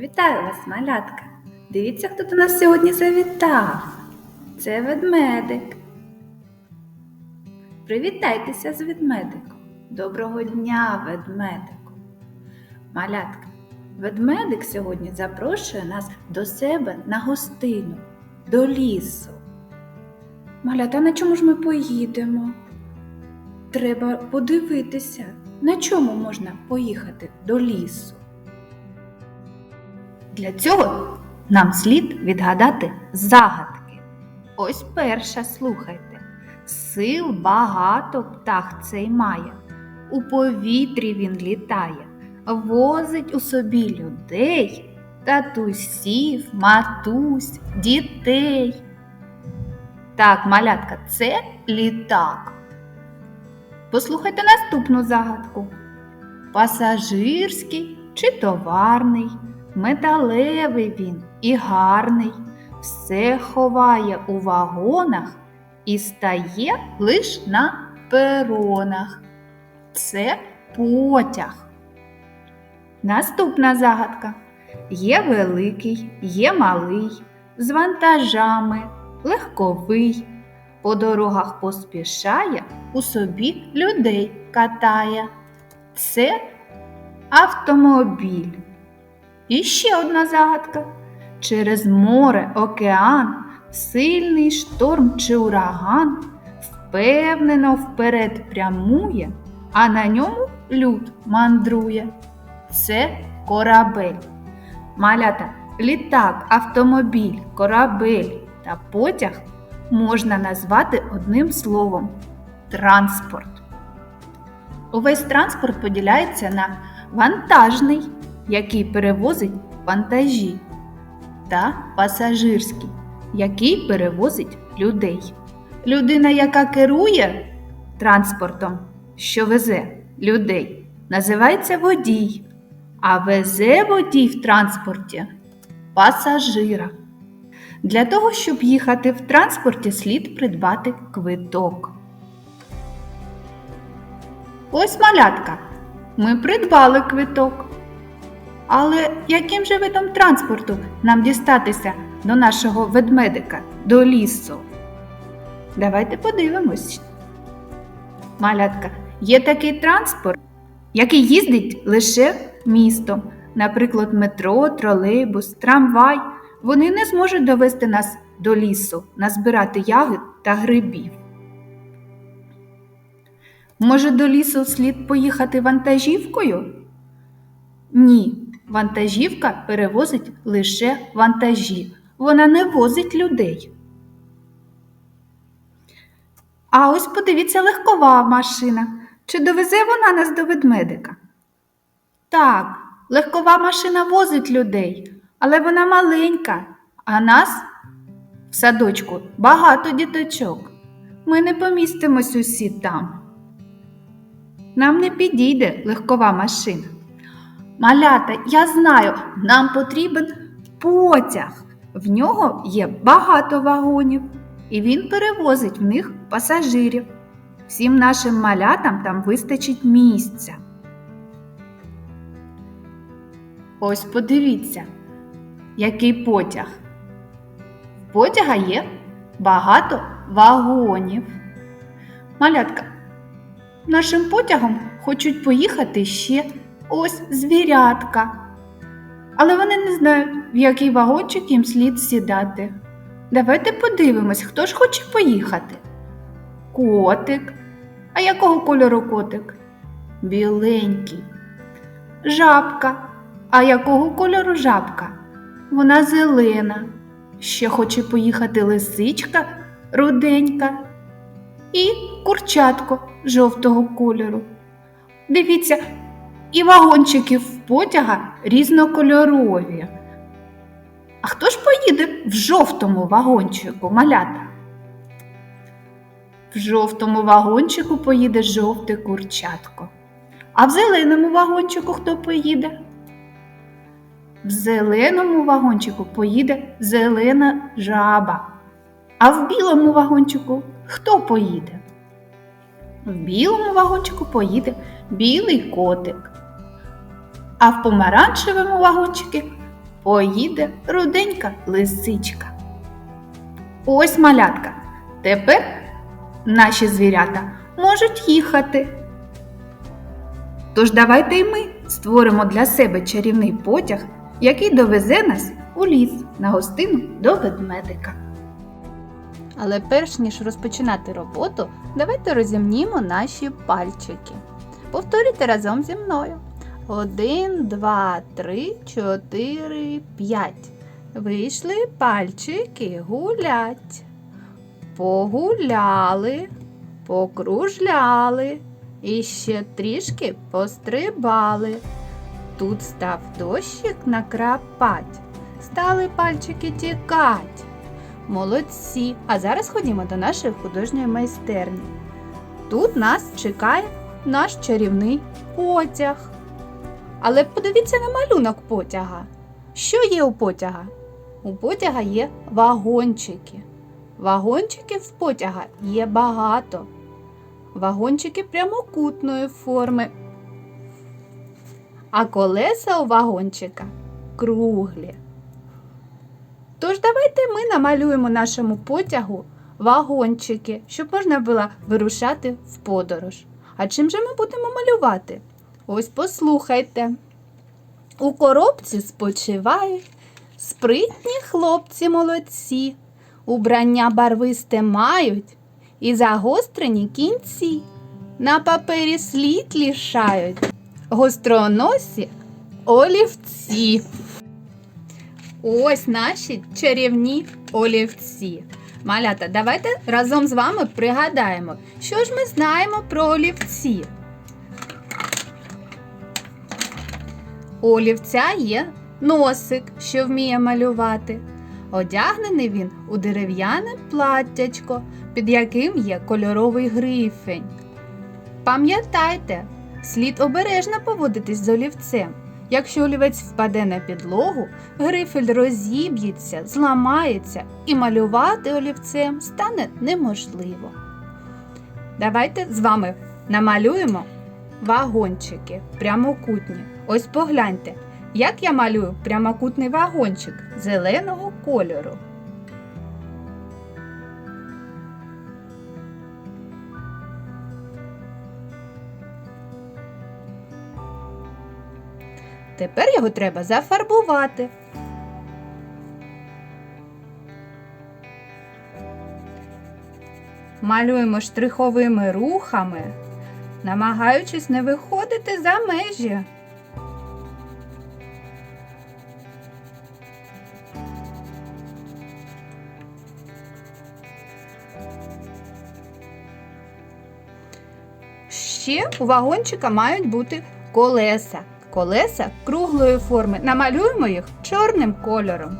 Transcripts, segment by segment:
Вітаю вас, малятка! Дивіться, хто до нас сьогодні завітав. Це ведмедик. Привітайтеся з ведмедиком. Доброго дня, ведмедику. Малятка, ведмедик сьогодні запрошує нас до себе на гостину, до лісу. Малята, на чому ж ми поїдемо? Треба подивитися, на чому можна поїхати до лісу. Для цього нам слід відгадати загадки. Ось перша, слухайте. Сил багато птах цей має, у повітрі він літає, возить у собі людей, татусів, матусь, дітей. Так, малятка, це літак. Послухайте наступну загадку. Пасажирський чи товарний, металевий він і гарний, все ховає у вагонах і стає лиш на перонах. Це потяг. Наступна загадка. Є великий, є малий, з вантажами, легковий. По дорогах поспішає, у собі людей катає. Це автомобіль. І ще одна загадка. Через море, океан, сильний шторм чи ураган впевнено вперед прямує, а на ньому люд мандрує. Це корабель. Малята, літак, автомобіль, корабель та потяг можна назвати одним словом транспорт. Увесь транспорт поділяється на вантажний, який перевозить вантажі, та пасажирський, який перевозить людей. Людина, яка керує транспортом, що везе людей, називається водій, а везе водій в транспорті пасажира. Для того, щоб їхати в транспорті, слід придбати квиток. Ось малятка. Ми придбали квиток. Але яким же видом транспорту нам дістатися до нашого ведмедика, до лісу? Давайте подивимось. Малятка, є такий транспорт, який їздить лише містом, наприклад, метро, тролейбус, трамвай. Вони не зможуть довести нас до лісу, назбирати ягід та грибів. Може, до лісу слід поїхати вантажівкою? Ні, вантажівка перевозить лише вантажі. Вона не возить людей. А ось подивіться легкова машина. Чи довезе вона нас до ведмедика? Так, легкова машина возить людей, але вона маленька, а нас в садочку багато діточок. Ми не помістимось усі там. Нам не підійде легкова машина. Малята, я знаю, нам потрібен потяг. В нього є багато вагонів, і він перевозить в них пасажирів. Всім нашим малятам там вистачить місця. Ось подивіться, який потяг. В потяга є багато вагонів. Малятка, нашим потягом хочуть поїхати ще ось звірятка. Але вони не знають, в який вагончик їм слід сідати. Давайте подивимось, хто ж хоче поїхати. Котик. А якого кольору котик? Біленький. Жабка. А якого кольору жабка? Вона зелена. Ще хоче поїхати лисичка руденька і курчатко жовтого кольору. Дивіться, і вагончики в потяга різнокольорові. А хто ж поїде в жовтому вагончику, малята? В жовтому вагончику поїде жовте курчатко. А в зеленому вагончику хто поїде? В зеленому вагончику поїде зелена жаба. А в білому вагончику хто поїде? В білому вагончику поїде білий котик. А в помаранчевому вагончику поїде руденька лисичка. Ось малятка. Тепер наші звірята можуть їхати. Тож давайте й ми створимо для себе чарівний потяг, який довезе нас у ліс на гостину до ведмедика. Але перш ніж розпочинати роботу, давайте розімнімо наші пальчики. Повторюйте разом зі мною. Один, два, три, чотири, п'ять. Вийшли пальчики гулять. Погуляли, покружляли і ще трішки пострибали. Тут став дощик накрапать, стали пальчики тікать. Молодці! А зараз ходімо до нашої художньої майстерні. Тут нас чекає наш чарівний потяг. Але подивіться на малюнок потяга. Що є у потяга? У потяга є вагончики. Вагончиків в потяга є багато. Вагончики прямокутної форми. А колеса у вагончика круглі. Тож давайте ми намалюємо нашому потягу вагончики, щоб можна було вирушати в подорож. А чим же ми будемо малювати? Ось послухайте. У коробці спочивають спритні хлопці молодці, убрання барвисте мають і загострені кінці. На папері слід лишають гостроносі олівці. Ось наші чарівні олівці. Малята, давайте разом з вами пригадаємо, що ж ми знаємо про олівці. У олівця є носик, що вміє малювати. Одягнений він у дерев'яне платтячко, під яким є кольоровий грифень. Пам'ятайте, слід обережно поводитись з олівцем. Якщо олівець впаде на підлогу, грифель розіб'ється, зламається і малювати олівцем стане неможливо. Давайте з вами намалюємо вагончики прямокутні. Ось погляньте, як я малюю прямокутний вагончик зеленого кольору. Тепер його треба зафарбувати. Малюємо штриховими рухами, намагаючись не виходити за межі. Ще у вагончика мають бути колеса. Колеса круглої форми. Намалюємо їх чорним кольором.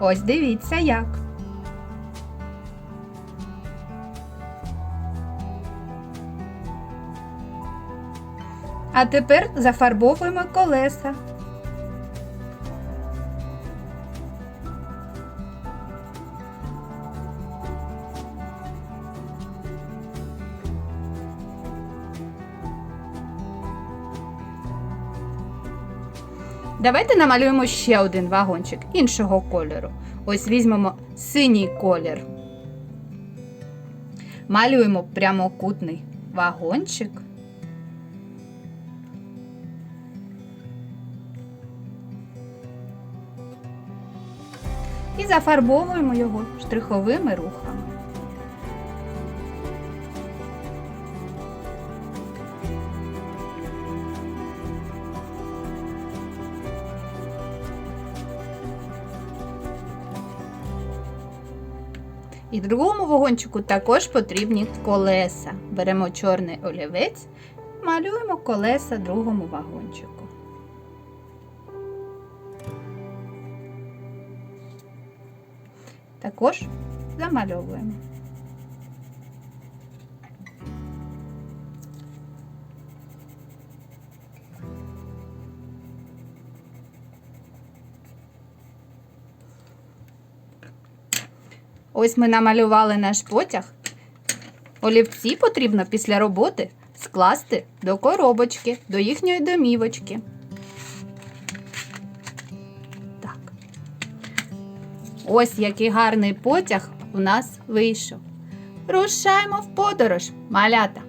Ось дивіться як. А тепер зафарбовуємо колеса. Давайте намалюємо ще один вагончик іншого кольору. Ось візьмемо синій колір. Малюємо прямокутний вагончик. І зафарбовуємо його штриховими рухами. І другому вагончику також потрібні колеса. Беремо чорний олівець, малюємо колеса другому вагончику. Також замальовуємо. Ось ми намалювали наш потяг. Олівці потрібно після роботи скласти до коробочки, до їхньої домівочки. Так. Ось який гарний потяг у нас вийшов. Рушаємо в подорож, малята.